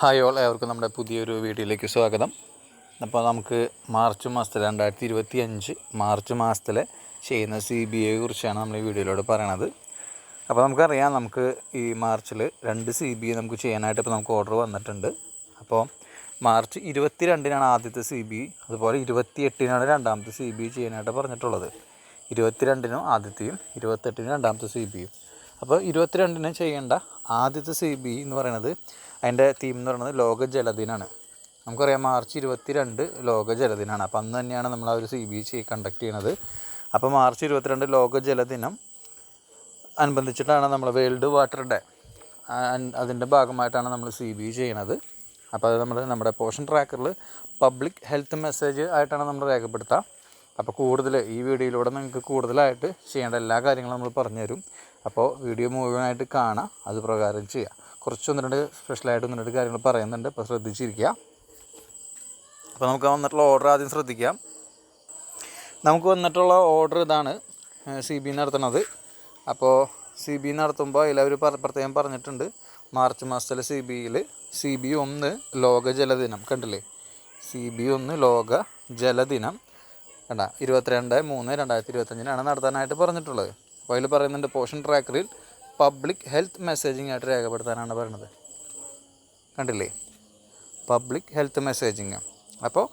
Hi all ഏവർക്കും നമ്മുടെ പുതിയൊരു വീഡിയോയിലേക്ക് സ്വാഗതം. അപ്പോൾ നമുക്ക് മാർച്ച് മാസത്തിൽ രണ്ടായിരത്തി ഇരുപത്തി അഞ്ച് മാർച്ച് മാസത്തിലെ ചെയ്യുന്ന സി ബി ഐയെ കുറിച്ചാണ് നമ്മൾ ഈ വീഡിയോയിലൂടെ പറയണത്. അപ്പോൾ നമുക്കറിയാം നമുക്ക് ഈ മാർച്ചിൽ രണ്ട് സി ബി ഐ നമുക്ക് ചെയ്യാനായിട്ട് ഇപ്പോൾ നമുക്ക് ഓർഡർ വന്നിട്ടുണ്ട്. അപ്പോൾ മാർച്ച് ഇരുപത്തി രണ്ടിനാണ് ആദ്യത്തെ സി ബി അതുപോലെ ഇരുപത്തി എട്ടിനാണ് രണ്ടാമത്തെ സി ബി ചെയ്യാനായിട്ട് പറഞ്ഞിട്ടുള്ളത്. ഇരുപത്തി രണ്ടിനും ആദ്യത്തെയും ഇരുപത്തെട്ടിനും രണ്ടാമത്തെ സി ബിയും അപ്പോൾ ഇരുപത്തിരണ്ടിന് ചെയ്യേണ്ട ആദ്യത്തെ സി ബി എന്ന് പറയുന്നത് അതിന്റെ തീം എന്ന് പറയുന്നത് ലോക ജലദിനാണ്. നമുക്കറിയാം മാർച്ച് ഇരുപത്തി രണ്ട് ലോക ജലദിനാണ്. അപ്പോൾ അന്ന് തന്നെയാണ് നമ്മൾ ആ ഒരു സി ബി സി കണ്ടക്ട് ചെയ്യുന്നത് അപ്പോൾ മാർച്ച് ഇരുപത്തിരണ്ട് ലോക ജലദിനം അനുബന്ധിച്ചിട്ടാണ് നമ്മൾ വേൾഡ് വാട്ടർ ഡേ അതിന്റെ ഭാഗമായിട്ടാണ് നമ്മൾ സി ബി ചെയ്യണത്. അപ്പോൾ അത് നമ്മൾ നമ്മുടെ പോഷൻ ട്രാക്കറിൽ പബ്ലിക് ഹെൽത്ത് മെസ്സേജ് ആയിട്ടാണ് നമ്മൾ രേഖപ്പെടുത്തുക അപ്പോൾ കൂടുതൽ ഈ വീഡിയോയിലൂടെ നിങ്ങൾക്ക് കൂടുതലായിട്ട് ചെയ്യേണ്ട എല്ലാ കാര്യങ്ങളും നമ്മൾ പറഞ്ഞു തരും അപ്പോൾ വീഡിയോ മുഴുവനായിട്ട് കാണാം അത് പ്രകാരം ചെയ്യാം. കുറച്ച് ഒന്ന് രണ്ട് സ്പെഷ്യലായിട്ട് ഒന്ന് രണ്ട് കാര്യങ്ങൾ പറയുന്നുണ്ട് അപ്പോൾ ശ്രദ്ധിച്ചിരിക്കുക. അപ്പോൾ നമുക്ക് വന്നിട്ടുള്ള ഓർഡർ ആദ്യം ശ്രദ്ധിക്കാം. നമുക്ക് വന്നിട്ടുള്ള ഓർഡർ ഇതാണ് സി ബി നടത്തുന്നത്. അപ്പോൾ സി ബി നടത്തുമ്പോൾ അതിലവർ പ്രത്യേകം പറഞ്ഞിട്ടുണ്ട്. മാർച്ച് മാസത്തിലെ സി ബിയിൽ സി ബി ഒന്ന് ലോക ജലദിനം കണ്ടില്ലേ? സി ബി ഒന്ന് ലോക ജലദിനം കണ്ട ഇരുപത്തിരണ്ട് മൂന്ന് രണ്ടായിരത്തി ഇരുപത്തഞ്ചിനാണ് നടത്താനായിട്ട് പറഞ്ഞിട്ടുള്ളത്. അപ്പോൾ അതിൽ പറയുന്നുണ്ട് പോഷൻ ട്രാക്കറിൽ പബ്ലിക് ഹെൽത്ത് മെസ്സേജിംഗ് ആയിട്ട് രേഖപ്പെടുത്താനാണ് പറയുന്നത് കണ്ടില്ലേ? പബ്ലിക് ഹെൽത്ത് മെസ്സേജിങ് അപ്പോൾ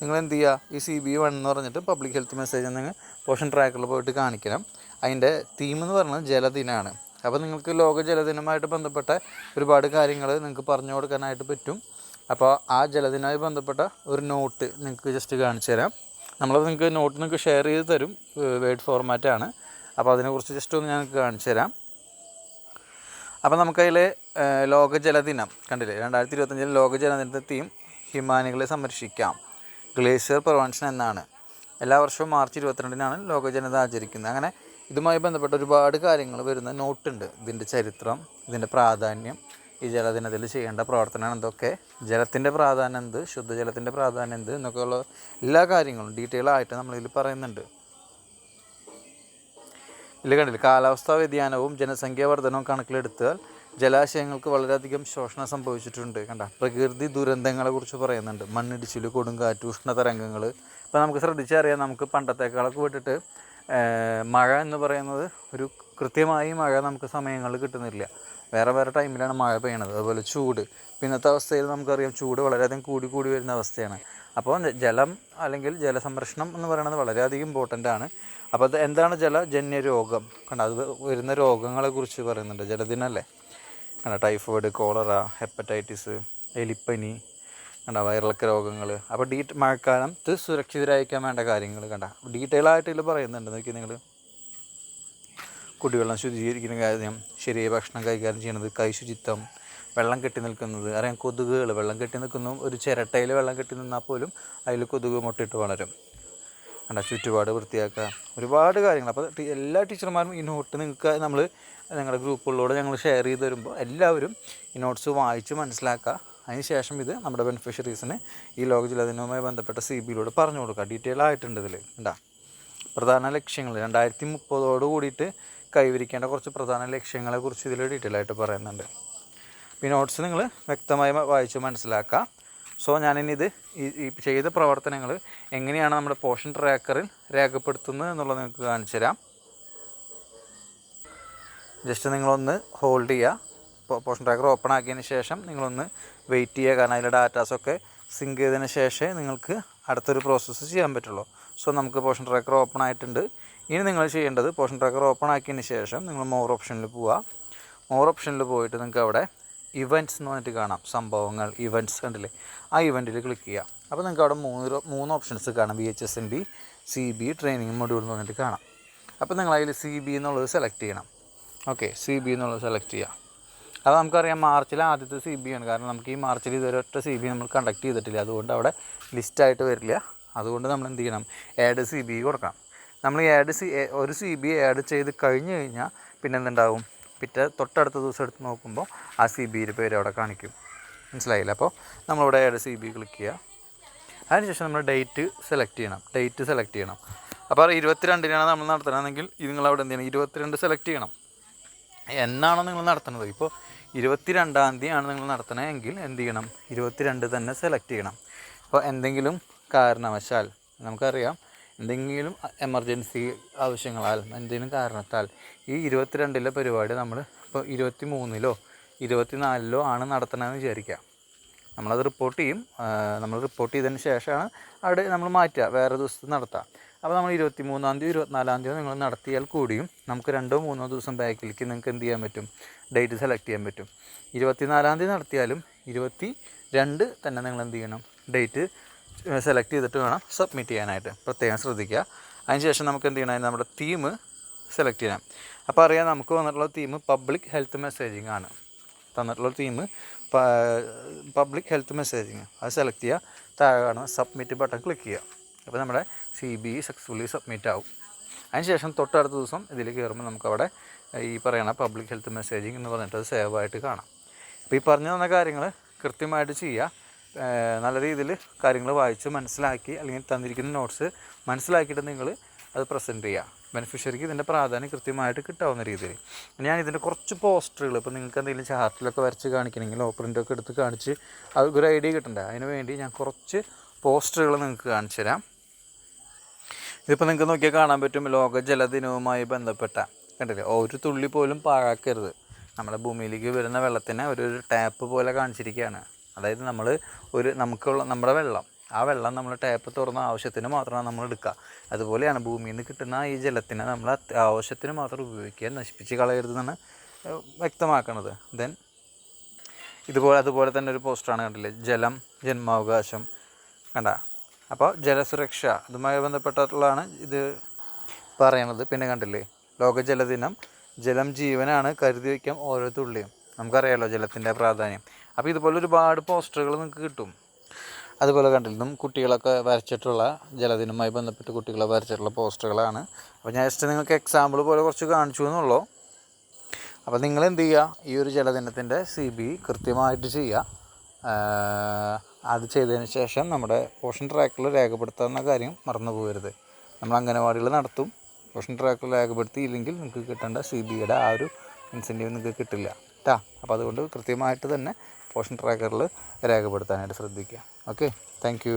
നിങ്ങൾ എന്ത് ചെയ്യുക ഈ സി ബി വൺ എന്ന് പറഞ്ഞിട്ട് പബ്ലിക് ഹെൽത്ത് മെസ്സേജ് നിങ്ങൾ പോഷൻ ട്രാക്കറിൽ പോയിട്ട് കാണിക്കണം. അതിന്റെ തീം എന്ന് പറയുന്നത് ജലദിനമാണ് അപ്പോൾ നിങ്ങൾക്ക് ലോക ജലദിനമായിട്ട് ബന്ധപ്പെട്ട ഒരുപാട് കാര്യങ്ങൾ നിങ്ങൾക്ക് പറഞ്ഞു കൊടുക്കാനായിട്ട് പറ്റും. അപ്പോൾ ആ ജലദിനമായി ബന്ധപ്പെട്ട ഒരു നോട്ട് നിങ്ങൾക്ക് ജസ്റ്റ് കാണിച്ചു തരാം. നമ്മളത് നിങ്ങൾക്ക് നോട്ട് നിങ്ങൾക്ക് ഷെയർ ചെയ്ത് തരും. വേർഡ് ഫോർമാറ്റാണ് അപ്പോൾ അതിനെക്കുറിച്ച് ജസ്റ്റ് ഒന്ന് ഞാൻ കാണിച്ചു തരാം. അപ്പോൾ നമുക്കതിൽ ലോക ജലദിനം കണ്ടില്ലേ? രണ്ടായിരത്തി ഇരുപത്തഞ്ചിൽ ലോക ജലദിനത്തെ തീം ഹിമാനികളെ സംരക്ഷിക്കാം. ഗ്ലേഷ്യർ പ്രവൻഷൻ എന്നാണ്. എല്ലാ വർഷവും മാർച്ച് ഇരുപത്തിരണ്ടിനാണ് ലോക ജനത ആചരിക്കുന്നത്. അങ്ങനെ ഇതുമായി ബന്ധപ്പെട്ട ഒരുപാട് കാര്യങ്ങൾ വരുന്ന നോട്ടുണ്ട്. ഇതിന്റെ ചരിത്രം ഇതിന്റെ പ്രാധാന്യം ഈ ജലദിനത്തിൽ ചെയ്യേണ്ട പ്രവർത്തനം എന്തൊക്കെ ജലത്തിന്റെ പ്രാധാന്യം എന്ത് ശുദ്ധജലത്തിന്റെ പ്രാധാന്യം എന്ത് എന്നൊക്കെയുള്ള എല്ലാ കാര്യങ്ങളും ഡീറ്റെയിൽ ആയിട്ട് നമ്മളിതിൽ പറയുന്നുണ്ട്. ഇല്ല കണ്ടില്ല. കാലാവസ്ഥാ വ്യതിയാനവും ജനസംഖ്യാ വർധനവും കണക്കിലെടുത്താൽ ജലാശയങ്ങൾക്ക് വളരെയധികം ശോഷണം സംഭവിച്ചിട്ടുണ്ട്. കണ്ട പ്രകൃതി ദുരന്തങ്ങളെ കുറിച്ച് പറയുന്നുണ്ട്. മണ്ണിടിച്ചിൽ കൊടുങ്കാറ്റ് ഉഷ്ണതരംഗങ്ങൾ. ഇപ്പോൾ നമുക്ക് ശ്രദ്ധിച്ചറിയാം നമുക്ക് പണ്ടത്തേക്കാളൊക്കെ വിട്ടിട്ട് മഴ എന്ന് പറയുന്നത് ഒരു കൃത്യമായി മഴ നമുക്ക് സമയങ്ങളിൽ കിട്ടുന്നില്ല. വേറെ വേറെ ടൈമിലാണ് മഴ പെയ്യണത്. അതുപോലെ ചൂട്. ഇന്നത്തെ അവസ്ഥയിൽ നമുക്കറിയാം ചൂട് വളരെയധികം കൂടി കൂടി വരുന്ന അവസ്ഥയാണ്. അപ്പോൾ ജലം അല്ലെങ്കിൽ ജലസംരക്ഷണം എന്ന് പറയുന്നത് വളരെയധികം ഇമ്പോർട്ടന്റ് ആണ്. അപ്പോൾ അത് എന്താണ് ജലജന്യ രോഗം കണ്ട? അത് വരുന്ന രോഗങ്ങളെക്കുറിച്ച് പറയുന്നുണ്ട്. ജലദിനല്ലേ കണ്ട? ടൈഫോയിഡ് കോളറ ഹെപ്പറ്റൈറ്റിസ് എലിപ്പനി കണ്ട? വയറിളക്ക രോഗങ്ങൾ. അപ്പോൾ ഡീ മഴക്കാലത്ത് സുരക്ഷിതരായിരിക്കാൻ വേണ്ട കാര്യങ്ങൾ കണ്ട? ഡീറ്റെയിൽ ആയിട്ട് ഇതിൽ പറയുന്നുണ്ട്. നോക്കി നിങ്ങൾ. കുടിവെള്ളം ശുചീകരിക്കുന്ന കാര്യം ശരിയായ ഭക്ഷണം കൈകാര്യം ചെയ്യുന്നത് കൈ ശുചിത്വം വെള്ളം കെട്ടി നിൽക്കുന്നത് അറിയാം കൊതുകുകൾ വെള്ളം കെട്ടി നിൽക്കുന്നു ഒരു ചിരട്ടയിൽ വെള്ളം കെട്ടി നിന്നാൽ പോലും അതിൽ കൊതുക് മുട്ടിട്ട് വളരും. കണ്ട ചുറ്റുപാട് വൃത്തിയാക്കുക. ഒരുപാട് കാര്യങ്ങൾ അപ്പോൾ എല്ലാ ടീച്ചർമാരും ഈ നോട്ട് നിങ്ങൾക്ക് നമ്മൾ ഞങ്ങളുടെ ഗ്രൂപ്പുകളിലൂടെ ഞങ്ങൾ ഷെയർ ചെയ്ത് വരുമ്പോൾ എല്ലാവരും ഈ നോട്ട്സ് വായിച്ച് മനസ്സിലാക്കുക. അതിന് ശേഷം ഇത് നമ്മുടെ ബെനിഫിഷ്യറീസിന് ഈ ലോക ജലദിനവുമായി ബന്ധപ്പെട്ട സി ബിയിലൂടെ പറഞ്ഞു കൊടുക്കുക. ഡീറ്റെയിൽ ആയിട്ടുണ്ട് ഇതിൽ ഉണ്ടാ പ്രധാന ലക്ഷ്യങ്ങൾ രണ്ടായിരത്തി മുപ്പതോട് കൂടിയിട്ട് കൈവരിക്കേണ്ട കുറച്ച് പ്രധാന ലക്ഷ്യങ്ങളെ കുറിച്ച് ഇതിൽ ഡീറ്റെയിൽ ആയിട്ട് പറയുന്നുണ്ട്. ഈ നോട്ട്സ് നിങ്ങൾ വ്യക്തമായി വായിച്ച് മനസ്സിലാക്കുക സോ ഞാനിനി ഇത് ഈ ചെയ്ത പ്രവർത്തനങ്ങൾ എങ്ങനെയാണ് നമ്മുടെ പോഷൻ ട്രാക്കറിൽ രേഖപ്പെടുത്തുന്നത് എന്നുള്ളത് നിങ്ങൾക്ക് കാണിച്ചു തരാം. ജസ്റ്റ് നിങ്ങളൊന്ന് ഹോൾഡ് ചെയ്യുക. പോഷൻ ട്രാക്കർ ഓപ്പൺ ആക്കിയതിന് ശേഷം നിങ്ങളൊന്ന് വെയിറ്റ് ചെയ്യുക. കാരണം അതിലെ ഡാറ്റാസൊക്കെ സിങ്ക് ചെയ്തതിന് ശേഷമേ നിങ്ങൾക്ക് അടുത്തൊരു പ്രോസസ്സ് ചെയ്യാൻ പറ്റുള്ളൂ. സോ നമുക്ക് പോഷൻ ട്രാക്കർ ഓപ്പൺ ആയിട്ടുണ്ട്. ഇനി നിങ്ങൾ ചെയ്യേണ്ടത് പോഷൻ ട്രാക്കർ ഓപ്പൺ ആക്കിയതിന് ശേഷം നിങ്ങൾ മോർ ഓപ്ഷനിൽ പോവുക. മോർ ഓപ്ഷനിൽ പോയിട്ട് നിങ്ങൾക്ക് അവിടെ ഇവന്റ്സ് എന്ന് പറഞ്ഞിട്ട് കാണാം. സംഭവങ്ങൾ ഇവന്റ്സ് കണ്ടില്ലേ? ആ ഇവന്റിൽ ക്ലിക്ക് ചെയ്യുക. അപ്പോൾ നിങ്ങൾക്ക് അവിടെ മൂന്ന് മൂന്ന് ഓപ്ഷൻസ് കാണാം. B H S N B C B training module എന്ന് പറഞ്ഞിട്ട് കാണാം. അപ്പോൾ നിങ്ങൾ അതിൽ സി ബി എന്നുള്ളത് സെലക്ട് ചെയ്യണം. ഓക്കെ സി ബി എന്നുള്ളത് സെലക്ട് ചെയ്യുക. അത് നമുക്കറിയാം മാർച്ചിലെ ആദ്യത്തെ സി ബി ആണ്. കാരണം നമുക്ക് ഈ മാർച്ചിൽ ഇതുവരെ ഒറ്റ സി ബി നമ്മൾ കണ്ടക്ട് ചെയ്തിട്ടില്ല. അതുകൊണ്ട് അവിടെ ലിസ്റ്റായിട്ട് വരില്ല. അതുകൊണ്ട് നമ്മൾ എന്ത് ചെയ്യണം? ആഡ് സി ബി കൊടുക്കണം. നമ്മൾ ആഡ് ഒരു സി ബി ആഡ് ചെയ്ത് കഴിഞ്ഞ് കഴിഞ്ഞാൽ പിന്നെ എന്തുണ്ടാവും? പിറ്റേ തൊട്ടടുത്ത ദിവസം എടുത്ത് നോക്കുമ്പോൾ ആ സി ബിയുടെ പേര് അവിടെ കാണിക്കും. മനസ്സിലായില്ല? അപ്പോൾ നമ്മളിവിടെ ആഡ് സി ബി ക്ലിക്ക് ചെയ്യുക. അതിനുശേഷം നമ്മൾ ഡേറ്റ് സെലക്ട് ചെയ്യണം. ഡേറ്റ് സെലക്ട് ചെയ്യണം. അപ്പോൾ ഇരുപത്തിരണ്ടിനാണ് നമ്മൾ നടത്തണമെങ്കിൽ നിങ്ങൾ അവിടെ എന്ത് ചെയ്യണം? ഇരുപത്തിരണ്ട് സെലക്ട് ചെയ്യണം. എന്നാണോ നിങ്ങൾ നടത്തുന്നത്? ഇപ്പോൾ ഇരുപത്തി രണ്ടാം തീയതിയാണ് നിങ്ങൾ നടത്തണമെങ്കിൽ എന്ത് ചെയ്യണം? ഇരുപത്തിരണ്ട് തന്നെ സെലക്ട് ചെയ്യണം. അപ്പോൾ എന്തെങ്കിലും കാരണവശാൽ നമുക്കറിയാം എന്തെങ്കിലും എമർജൻസി ആവശ്യങ്ങളാൽ എന്തെങ്കിലും കാരണത്താൽ ഈ ഇരുപത്തിരണ്ടിലെ പരിപാടി നമ്മൾ ഇപ്പോൾ ഇരുപത്തി മൂന്നിലോ ഇരുപത്തിനാലിലോ ആണ് നടത്തണമെന്ന് വിചാരിക്കുക നമ്മളത് റിപ്പോർട്ട് ചെയ്യും. നമ്മൾ റിപ്പോർട്ട് ചെയ്തതിന് ശേഷമാണ് അവിടെ നമ്മൾ മാറ്റുക. വേറെ ദിവസത്ത് നടത്താം. അപ്പോൾ നമ്മൾ ഇരുപത്തി മൂന്നാം തീയതി ഇരുപത്തിനാലാം തീയതി നിങ്ങൾ നടത്തിയാൽ കൂടിയും നമുക്ക് രണ്ടോ മൂന്നോ ദിവസം ബാക്കിലേക്ക് നിങ്ങൾക്ക് എന്ത് ചെയ്യാൻ പറ്റും? ഡേറ്റ് സെലക്ട് ചെയ്യാൻ പറ്റും. ഇരുപത്തിനാലാം തീയതി നടത്തിയാലും ഇരുപത്തി രണ്ട് തന്നെ നിങ്ങൾ എന്ത് ചെയ്യണം? ഡേറ്റ് സെലക്ട് ചെയ്തിട്ട് വേണം സബ്മിറ്റ് ചെയ്യാനായിട്ട്. പ്രത്യേകം ശ്രദ്ധിക്കുക. അതിനുശേഷം നമുക്ക് എന്ത് ചെയ്യണം? നമ്മുടെ തീം സെലക്ട് ചെയ്യണം. അപ്പോൾ അറിയാം നമുക്ക് വന്നിട്ടുള്ള തീം പബ്ലിക് ഹെൽത്ത് മെസ്സേജിങ് ആണ്. തന്നിട്ടുള്ള തീം പബ്ലിക് ഹെൽത്ത് മെസ്സേജിങ് അത് സെലക്ട് ചെയ്യുക. താഴെ കാണുന്ന സബ്മിറ്റ് ബട്ടൺ ക്ലിക്ക് ചെയ്യുക. അപ്പോൾ നമ്മുടെ സി ബി സക്സസ്ഫുള്ളി സബ്മിറ്റ് ആവും. അതിനുശേഷം തൊട്ടടുത്ത ദിവസം ഇതിൽ കയറുമ്പോൾ നമുക്കവിടെ ഈ പറയണ പബ്ലിക് ഹെൽത്ത് മെസ്സേജിങ് എന്ന് പറഞ്ഞിട്ട് അത് സേവ് ആയിട്ട് കാണാം. അപ്പോൾ ഈ പറഞ്ഞു തന്ന കാര്യങ്ങൾ കൃത്യമായിട്ട് ചെയ്യുക. നല്ല രീതിയിൽ കാര്യങ്ങൾ വായിച്ച് മനസ്സിലാക്കി അല്ലെങ്കിൽ തന്നിരിക്കുന്ന നോട്ട്സ് മനസ്സിലാക്കിയിട്ട് നിങ്ങൾ അത് പ്രസന്റ് ചെയ്യുക. ബെനിഫിഷ്യറിക്ക് ഇതിന്റെ പ്രാധാന്യം കൃത്യമായിട്ട് കിട്ടാവുന്ന രീതിയിൽ. ഞാൻ ഇതിന്റെ കുറച്ച് പോസ്റ്ററുകൾ ഇപ്പോൾ നിങ്ങൾക്ക് എന്തെങ്കിലും ചാർട്ടിലൊക്കെ വരച്ച് കാണിക്കണമെങ്കിലോ പ്രിന്റൊക്കെ എടുത്ത് കാണിച്ച് ഒരു ഐഡിയ കിട്ടണ്ടേ? അതിന് വേണ്ടി ഞാൻ കുറച്ച് പോസ്റ്ററുകൾ നിങ്ങൾക്ക് കാണിച്ചു തരാം. ഇതിപ്പോൾ നിങ്ങൾക്ക് നോക്കിയാൽ കാണാൻ പറ്റും ലോക ജലദിനവുമായി ബന്ധപ്പെട്ട കണ്ടില്ലേ? ഒരു തുള്ളി പോലും പാഴാക്കരുത്. നമ്മുടെ ഭൂമിയിലേക്ക് വരുന്ന വെള്ളത്തിനെ ഒരു ടാപ്പ് പോലെ കാണിച്ചിരിക്കുകയാണ്. അതായത് നമ്മൾ ഒരു നമുക്കുള്ള നമ്മുടെ വെള്ളം. ആ വെള്ളം നമ്മൾ ടാപ്പ് തുറന്ന ആവശ്യത്തിന് മാത്രമാണ് നമ്മൾ എടുക്കുക. അതുപോലെയാണ് ഭൂമിയിൽ നിന്ന് കിട്ടുന്ന ഈ ജലത്തിനെ നമ്മൾ ആവശ്യത്തിന് മാത്രം ഉപയോഗിക്കുക നശിപ്പിച്ച് കളയരുതെന്നാണ് വ്യക്തമാക്കുന്നത് ദെൻ ഇതുപോലെ അതുപോലെ തന്നെ ഒരു പോസ്റ്ററാണ് കണ്ടില്ലേ? ജലം ജന്മാവകാശം. കണ്ട? അപ്പോൾ ജലസുരക്ഷ അതുമായി ബന്ധപ്പെട്ടിട്ടുള്ളതാണ് ഇത് പറയണത്. പിന്നെ കണ്ടില്ലേ? ലോക ജലദിനം ജലം ജീവനാണ് കരുതി വയ്ക്കാം ഓരോ തുള്ളിയും. നമുക്കറിയാമല്ലോ ജലത്തിന്റെ പ്രാധാന്യം. അപ്പോൾ ഇതുപോലെ ഒരുപാട് പോസ്റ്ററുകൾ നിങ്ങൾക്ക് കിട്ടും. അതുപോലെ കണ്ടിരുന്നും കുട്ടികളൊക്കെ വരച്ചിട്ടുള്ള ജലദിനവുമായി ബന്ധപ്പെട്ട് കുട്ടികളെ വരച്ചിട്ടുള്ള പോസ്റ്ററുകളാണ്. അപ്പോൾ ഞാൻ ജസ്റ്റ് നിങ്ങൾക്ക് എക്സാമ്പിൾ പോലെ കുറച്ച് കാണിച്ചു എന്നുള്ളൂ. അപ്പോൾ നിങ്ങൾ എന്ത് ചെയ്യുക? ഈ ഒരു ജലദിനത്തിന്റെ സി ബി കൃത്യമായിട്ട് ചെയ്യുക. അത് ചെയ്തതിന് ശേഷം നമ്മുടെ പോഷൻ ട്രാക്കിൽ രേഖപ്പെടുത്താവുന്ന കാര്യം മറന്നു പോകരുത്. നമ്മൾ അംഗനവാടികൾ നടത്തും. പോഷൻ ട്രാക്കിൽ രേഖപ്പെടുത്തിയില്ലെങ്കിൽ നിങ്ങൾക്ക് കിട്ടേണ്ട സി ബിയുടെ ആ ഒരു ഇൻസെന്റീവ് നിങ്ങൾക്ക് കിട്ടില്ല. കേട്ടാ അപ്പോൾ അതുകൊണ്ട് കൃത്യമായിട്ട് തന്നെ പോഷൻ ട്രാക്കറിൽ രേഖപ്പെടുത്താനായിട്ട് ശ്രദ്ധിക്കുക. Okay thank